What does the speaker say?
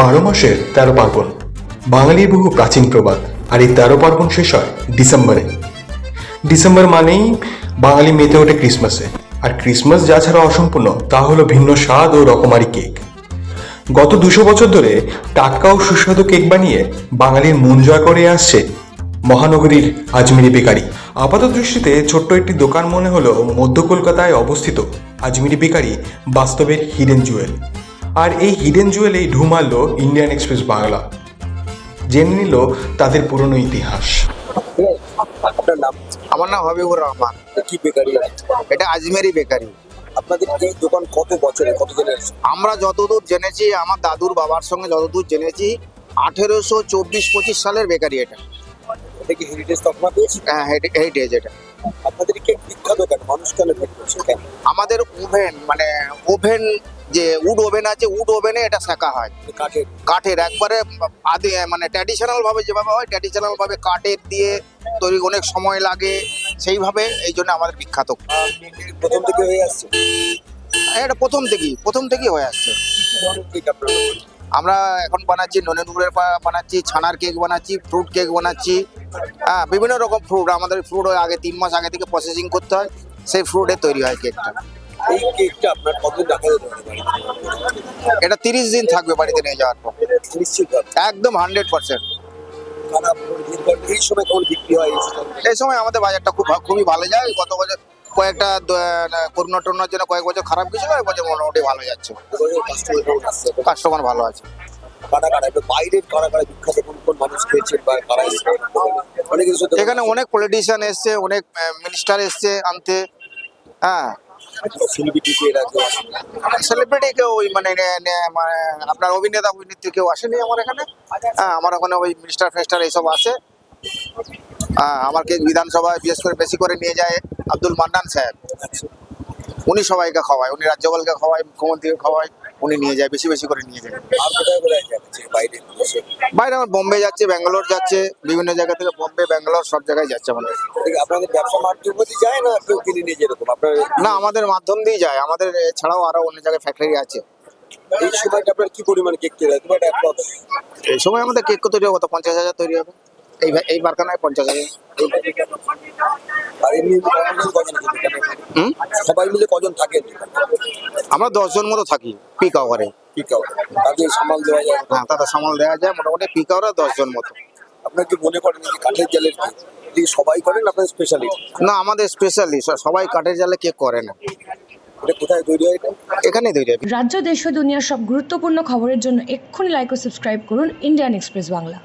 বারো মাসের তেরো পার্বণ। বাঙালির বহু প্রাচীন প্রবাদ, আর এই তেরো পার্বণ শেষ হয় ডিসেম্বরে। ডিসেম্বর মানেই বাঙালি মেতে ওঠে ক্রিসমাসে, আর ক্রিসমাস যা ছাড়া অসম্পূর্ণ, তা হলো ভিন্ন স্বাদ ও রকমারি কেক। গত দুশো বছর ধরে টাটকা ও সুস্বাদু কেক বানিয়ে বাঙালির মন জয় করে আসছে মহানগরীর আজমিরি বেকারি। আপাত দৃষ্টিতে ছোট্ট একটি দোকান মনে হলো মধ্য কলকাতায় অবস্থিত আজমিরি বেকারি বাস্তবের হিডেন জুয়েল আর এই হিডেন জুয়েলেই ঢু মারল ইন্ডিয়ান এক্সপ্রেস বাংলা। জেনে নিল তাদের পুরনো ইতিহাস। আপনার নাম আমার নাম হাবিবুর রহমান। কি বেকারি? এটা আজমেরি বেকারি। আপনাদের এই দোকান কত বছরে কত দিনের? আমরা যতদূর জেনেছি আমার দাদুর বাবার সঙ্গে যতদূর জেনেছি আঠেরোশো চব্বিশ পঁচিশ সালের বেকারি এটা। এটা কি হেরিটেজ তকমা পেয়েছি হ্যাঁ হেরিটেজ এটা। আপনাদের কি বিখ্যাত কেন মানুষ কেন আমাদের ওভেন মানে ওভেন যে উড ওভেন আছে উড ওভেনে এটা শেখা হয়। কাঠের। কাঠের একবারে আদি মানে ট্র্যাডিশনাল ভাবে যেভাবে হয় ট্র্যাডিশনাল ভাবে কাঠের দিয়ে তৈরি অনেক সময় লাগে সেইভাবে এই জন্য আমাদের বিখ্যাত। প্রথম থেকে হয়ে আসছে? এটা প্রথম থেকেই প্রথম থেকেই হয়ে আসছে। আমরা এখন বানাচ্ছি ননে নুরের বানাচ্ছি ছানার কেক বানাচ্ছি ফ্রুট কেক বানাচ্ছি। হ্যাঁ বিভিন্ন রকম ফ্রুট আমাদের ফ্রুট আগে তিন মাস আগে থেকে প্রসেসিং করতে হয় সেই ফ্রুটে তৈরি হয় কেকটা। এই কেকটা আপনার রাখা যেতে পারে এটা তিরিশ দিন থাকবে বাড়িতে নিয়ে যাওয়ার পর। নিশ্চিত একদম হান্ড্রেড পার্সেন্ট এই সময় কেমন বিক্রি হয় এই সময় আমাদের বাজারটা খুব খুবই ভালো যায়। গত বছর কয়েকটা করোনা টরোনার জন্য কয়েক বছর খারাপ গেছিল এই বছর মোটামুটি ভালো যাচ্ছে। কাস্টমার ভালো আছে। বাইরের বিখ্যাত কোন কোন মানুষ খেয়েছেন বা অনেক এখানে অনেক পলিটিশিয়ান এসছে অনেক মিনিস্টার এসছে আনতে। হ্যাঁ সেলিব্রিটি কেউ ওই মানে মানে আপনার অভিনেতা, অভিনেত্রী কেউ আসেনি আমার এখানে। হ্যাঁ আমার ওখানে ওই মিনিস্টার ফেস্টার এইসব আছে। হ্যাঁ আমাকে বিধানসভায় বিশেষ করে বেশি করে নিয়ে যায় আব্দুল মান্নান সাহেব উনি সবাইকে খাওয়ায়, উনি রাজ্যপালকে খাওয়ায়, মুখ্যমন্ত্রীকে খাওয়ায়। উনি নিয়ে যায় বেশি বেশি করে নিয়ে যায়। আর কোথায় কোথায় যাচ্ছে বাইরে দেশে? বাইরে আমার বোম্বে যাচ্ছে ব্যাঙ্গালোর যাচ্ছে বিভিন্ন জায়গা থেকে বোম্বে ব্যাঙ্গালোর সব জায়গায় যাচ্ছে আমাদের। ঠিক, আপনাদের ব্যবসা মাধ্যম দিয়ে যায় না কেউ কিনে নিয়ে যেরকম আপনার না আমাদের মাধ্যম দিয়ে যায়। আমাদের এছাড়াও আরও অন্য জায়গায় ফ্যাক্টরি আছে। এই সময়টা আপনার কি পরিমাণ কেক তৈরি হয়? তোমার একটা approx এই সময় আমাদের কেক তৈরি হবে কত? পঞ্চাশ হাজার তৈরি হবে। এই এই বারখানায় পঞ্চাশ হাজার। আর এমনি কজন থাকে? হুম? সবাই মিলে কজন থাকে? আমরা দশজন মতো থাকি পিক আওয়ারে। কি কাউ তাদের সামাল দেওয়া যায়। হ্যাঁ তাদের সামাল দেওয়া যায়। মোটামুটি পিক আওয়ারে দশজন মতো। আপনার কি মনে করেন যে কাঠের জালের এটি সবাই করেন আপনার স্পেশালিটি না আমাদের স্পেশালি সবাই কাঠের জালে কেক করে না? এটা কোথায় তৈরি হয় এটা? এখানেই তৈরি হবে রাজ্য দেশ ও দুনিয়ার সব গুরুত্বপূর্ণ খবরের জন্য এক্ষুনি লাইক ও সাবস্ক্রাইব করুন ইন্ডিয়ান এক্সপ্রেস বাংলা।